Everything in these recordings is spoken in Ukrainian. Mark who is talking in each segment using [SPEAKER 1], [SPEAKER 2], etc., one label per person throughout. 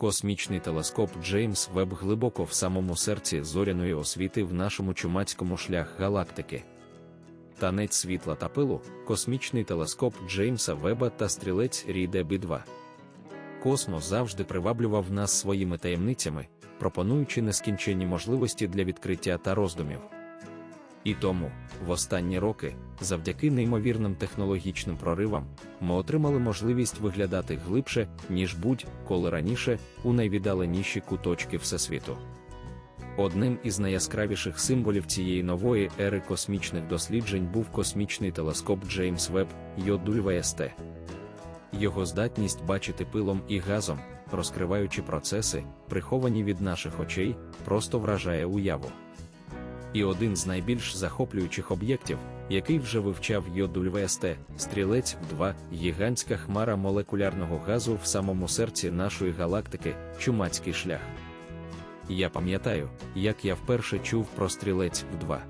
[SPEAKER 1] Космічний телескоп Джеймс Веб глибоко в самому серці зоряної освіти в нашому чумацькому шлях галактики. Танець світла та пилу, космічний телескоп Джеймса Веба та стрілець Ріде Бі-2. Космос завжди приваблював нас своїми таємницями, пропонуючи нескінченні можливості для відкриття та роздумів. І тому, в останні роки, завдяки неймовірним технологічним проривам, ми отримали можливість виглядати глибше, ніж будь-коли раніше, у найвіддаленіші куточки Всесвіту. Одним із найяскравіших символів цієї нової ери космічних досліджень був космічний телескоп Джеймс Веб YWST. Його здатність бачити пилом і газом, розкриваючи процеси, приховані від наших очей, просто вражає уяву. І один з найбільш захоплюючих об'єктів, який вже вивчав YWST, стрілець 2 гігантська хмара молекулярного газу в самому серці нашої галактики, чумацький шлях. Я пам'ятаю, як я вперше чув про стрілець в 2.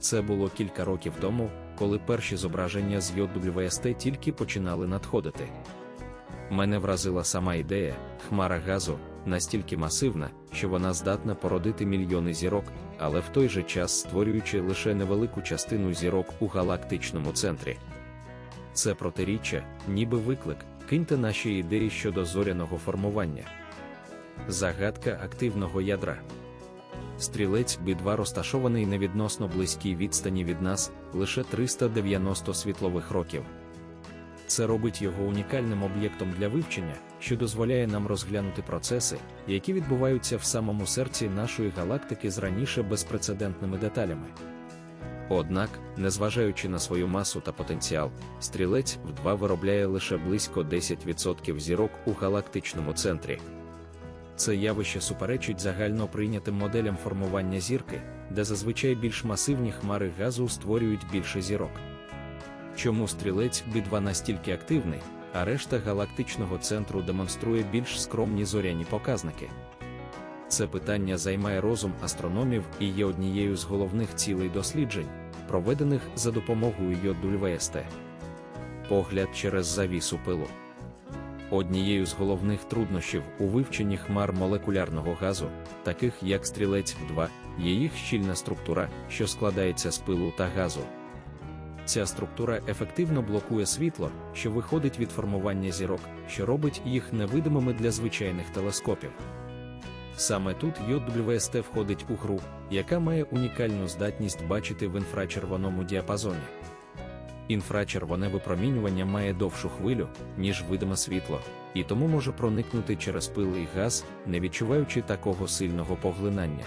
[SPEAKER 1] Це було кілька років тому, коли перші зображення з YWST тільки починали надходити. Мене вразила сама ідея, хмара газу, настільки масивна, що вона здатна породити мільйони зірок, але в той же час створюючи лише невелику частину зірок у галактичному центрі. Це протиріччя, ніби виклик, киньте наші ідеї щодо зоряного формування. Загадка активного ядра. Стрілець Бі-2 розташований на відносно близькій відстані від нас лише 390 світлових років. Це робить його унікальним об'єктом для вивчення, що дозволяє нам розглянути процеси, які відбуваються в самому серці нашої галактики з раніше безпрецедентними деталями. Однак, незважаючи на свою масу та потенціал, стрілець в 2 виробляє лише близько 10% зірок у галактичному центрі. Це явище суперечить загально прийнятим моделям формування зірки, де зазвичай більш масивні хмари газу створюють більше зірок. Чому стрілець Бі-2 настільки активний, а решта галактичного центру демонструє більш скромні зоряні показники? Це питання займає розум астрономів і є однією з головних цілей досліджень, проведених за допомогою YWST. Погляд через завісу пилу. Однією з головних труднощів у вивченні хмар молекулярного газу, таких як стрілець 2, є їх щільна структура, що складається з пилу та газу. Ця структура ефективно блокує світло, що виходить від формування зірок, що робить їх невидимими для звичайних телескопів. Саме тут YWST входить у гру, яка має унікальну здатність бачити в інфрачервоному діапазоні. Інфрачервоне випромінювання має довшу хвилю, ніж видиме світло, і тому може проникнути через пил і газ, не відчуваючи такого сильного поглинання.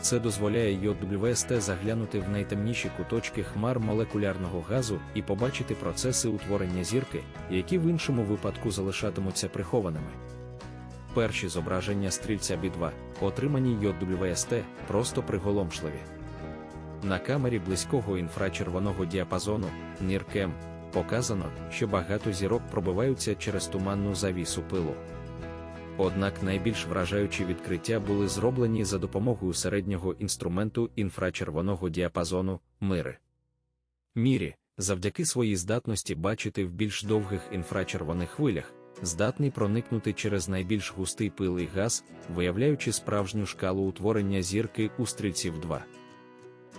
[SPEAKER 1] Це дозволяє YWST заглянути в найтемніші куточки хмар молекулярного газу і побачити процеси утворення зірки, які в іншому випадку залишатимуться прихованими. Перші зображення стрільця Бі-2, отримані YWST, просто приголомшливі. На камері близького інфрачервоного діапазону NIRCam показано, що багато зірок пробиваються через туманну завісу пилу. Однак найбільш вражаючі відкриття були зроблені за допомогою середнього інструменту інфрачервоного діапазону мири. Мірі, завдяки своїй здатності бачити в більш довгих інфрачервоних хвилях, здатний проникнути через найбільш густий пил і газ, виявляючи справжню шкалу утворення зірки у стрільців 2.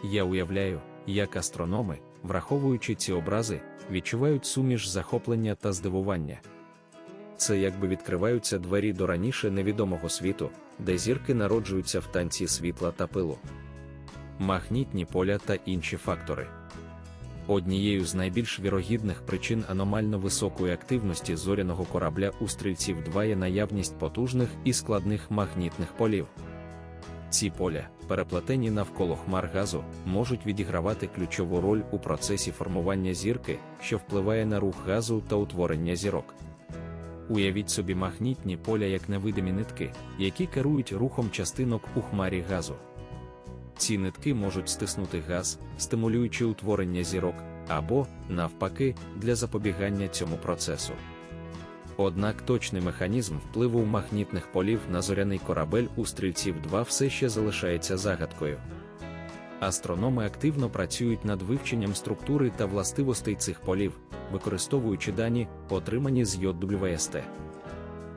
[SPEAKER 1] Я уявляю, як астрономи, враховуючи ці образи, відчувають суміш захоплення та здивування. Це якби відкриваються двері до раніше невідомого світу, де зірки народжуються в танці світла та пилу, магнітні поля та інші фактори. Однією з найбільш вірогідних причин аномально високої активності зоряного корабля у стрільців 2 є наявність потужних і складних магнітних полів. Ці поля, переплетені навколо хмар газу, можуть відігравати ключову роль у процесі формування зірки, що впливає на рух газу та утворення зірок. Уявіть собі магнітні поля як невидимі нитки, які керують рухом частинок у хмарі газу. Ці нитки можуть стиснути газ, стимулюючи утворення зірок, або, навпаки, для запобігання цьому процесу. Однак точний механізм впливу магнітних полів на зоряний корабель у стрільців 2 все ще залишається загадкою. Астрономи активно працюють над вивченням структури та властивостей цих полів, використовуючи дані, отримані з YWST.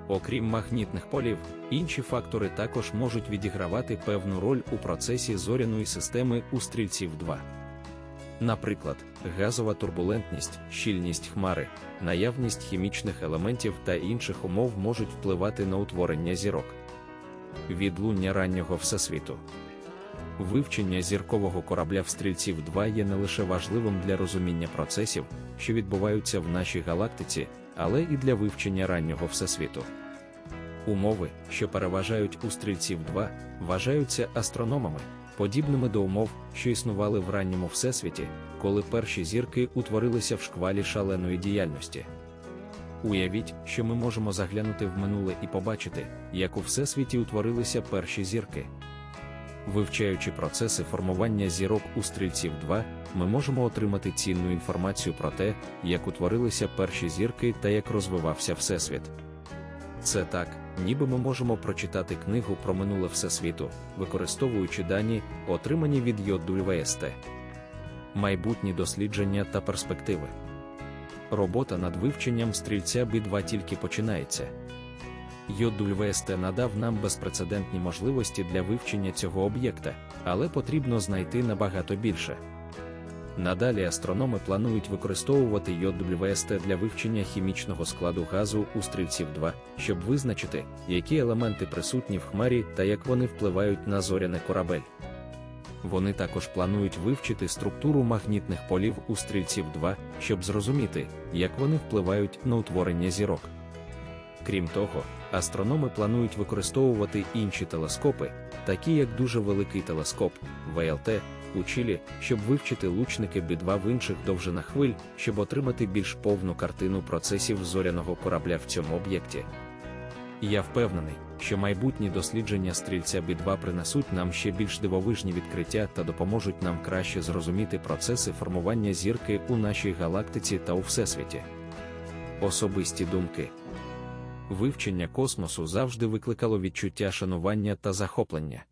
[SPEAKER 1] Окрім магнітних полів, інші фактори також можуть відігравати певну роль у процесі зоряної системи у стрільців 2. Наприклад, газова турбулентність, щільність хмари, наявність хімічних елементів та інших умов можуть впливати на утворення зірок. Відлуння раннього всесвіту. Вивчення зіркового корабля в стрільців 2 є не лише важливим для розуміння процесів, що відбуваються в нашій галактиці, але і для вивчення раннього всесвіту. Умови, що переважають у стрільців 2, вважаються астрономами, подібними до умов, що існували в ранньому всесвіті, коли перші зірки утворилися в шквалі шаленої діяльності. Уявіть, що ми можемо заглянути в минуле і побачити, як у всесвіті утворилися перші зірки. Вивчаючи процеси формування зірок у стрільців 2, ми можемо отримати цінну інформацію про те, як утворилися перші зірки та як розвивався Всесвіт. Це так, ніби ми можемо прочитати книгу про минуле Всесвіту, використовуючи дані, отримані від ЙОДВСТ. Майбутні дослідження та перспективи. Робота над вивченням стрільця B2 тільки починається. ЙОДВСТ надав нам безпрецедентні можливості для вивчення цього об'єкта, але потрібно знайти набагато більше. Надалі астрономи планують використовувати ЙОДВСТ для вивчення хімічного складу газу у стрільців 2, щоб визначити, які елементи присутні в хмарі та як вони впливають на зоряний корабель. Вони також планують вивчити структуру магнітних полів у стрільців 2, щоб зрозуміти, як вони впливають на утворення зірок. Крім того, астрономи планують використовувати інші телескопи, такі як дуже великий телескоп ВЛТ у Чилі, щоб вивчити лучники B2 в інших довжинах хвиль, щоб отримати більш повну картину процесів зоряного корабля в цьому об'єкті. Я впевнений, що майбутні дослідження стрільця B2 принесуть нам ще більш дивовижні відкриття та допоможуть нам краще зрозуміти процеси формування зірки у нашій галактиці та у всесвіті. Особисті думки вивчення космосу завжди викликало відчуття шанування та захоплення.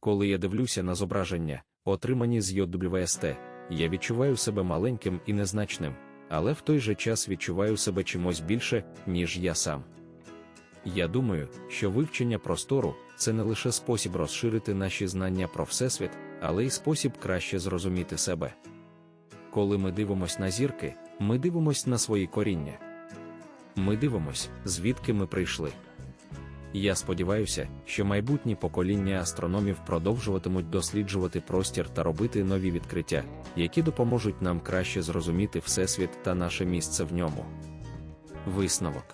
[SPEAKER 1] Коли я дивлюся на зображення, отримані з ЙОДВСТ, я відчуваю себе маленьким і незначним, але в той же час відчуваю себе чимось більше, ніж я сам. Я думаю, що вивчення простору це не лише спосіб розширити наші знання про Всесвіт, але й спосіб краще зрозуміти себе. Коли ми дивимося на зірки, ми дивимося на свої коріння. Ми дивимося, звідки ми прийшли. Я сподіваюся, що майбутні покоління астрономів продовжуватимуть досліджувати простір та робити нові відкриття, які допоможуть нам краще зрозуміти Всесвіт та наше місце в ньому. Висновок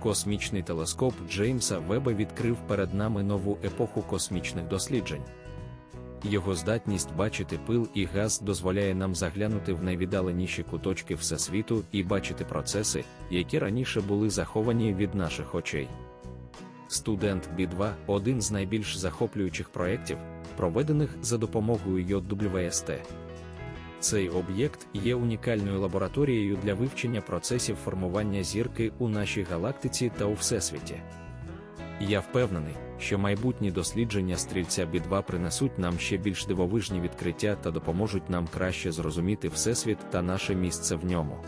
[SPEAKER 1] Космічний телескоп Джеймса Веба відкрив перед нами нову епоху космічних досліджень. Його здатність бачити пил і газ дозволяє нам заглянути в найвіддаленіші куточки Всесвіту і бачити процеси, які раніше були заховані від наших очей. Студент B2 один з найбільш захоплюючих проєктів, проведених за допомогою ЙОДВСТ. Цей об'єкт є унікальною лабораторією для вивчення процесів формування зірки у нашій галактиці та у всесвіті. Я впевнений, що майбутні дослідження стрільця бі-2 принесуть нам ще більш дивовижні відкриття та допоможуть нам краще зрозуміти Всесвіт та наше місце в ньому.